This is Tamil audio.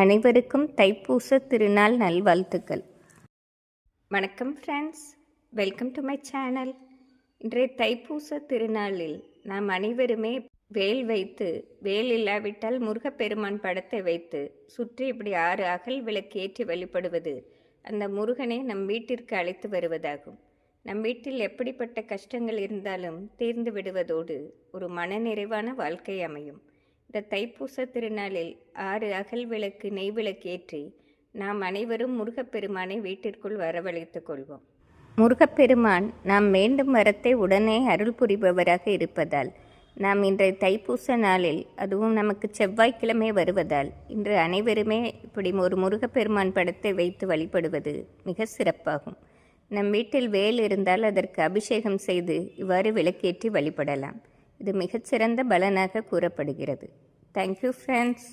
அனைவருக்கும் தைப்பூச திருநாள் நல்வாழ்த்துக்கள். வணக்கம் friends welcome to my channel இன்றைய தைப்பூச திருநாளில் நாம் அனைவருமே வேல் வைத்து வேல் இல்லாவிட்டால் முருகப்பெருமான் படத்தை வைத்து சுற்றி இப்படி ஆறு அகல் விளக்கேற்றி வழிபடுவது அந்த முருகனை நம் வீட்டிற்கு அழைத்து வருவதாகும். நம் வீட்டில் எப்படிப்பட்ட கஷ்டங்கள் இருந்தாலும் தீர்ந்து விடுவதோடு ஒரு மனநிறைவான வாழ்க்கை அமையும். இந்த தைப்பூச திருநாளில் ஆறு அகல் விளக்கு நெய் விளக்கேற்றி நாம் அனைவரும் முருகப்பெருமானை வீட்டிற்குள் வரவழைத்துக் கொள்வோம். முருகப்பெருமான் நாம் வேண்டும் வரத்தை உடனே அருள் புரிபவராக இருப்பதால் நாம் இன்றைய தைப்பூச நாளில் அதுவும் நமக்கு செவ்வாய்க்கிழமை வருவதால் இன்று அனைவருமே இப்படி ஒரு முருகப்பெருமான் படத்தை வைத்து வழிபடுவது மிக சிறப்பாகும். நம் வீட்டில் வேல் இருந்தால் அதற்கு அபிஷேகம் செய்து இவ்வாறு விளக்கேற்றி வழிபடலாம். இது மிகச்சிறந்த பலனாக கூறப்படுகிறது. Thank you friends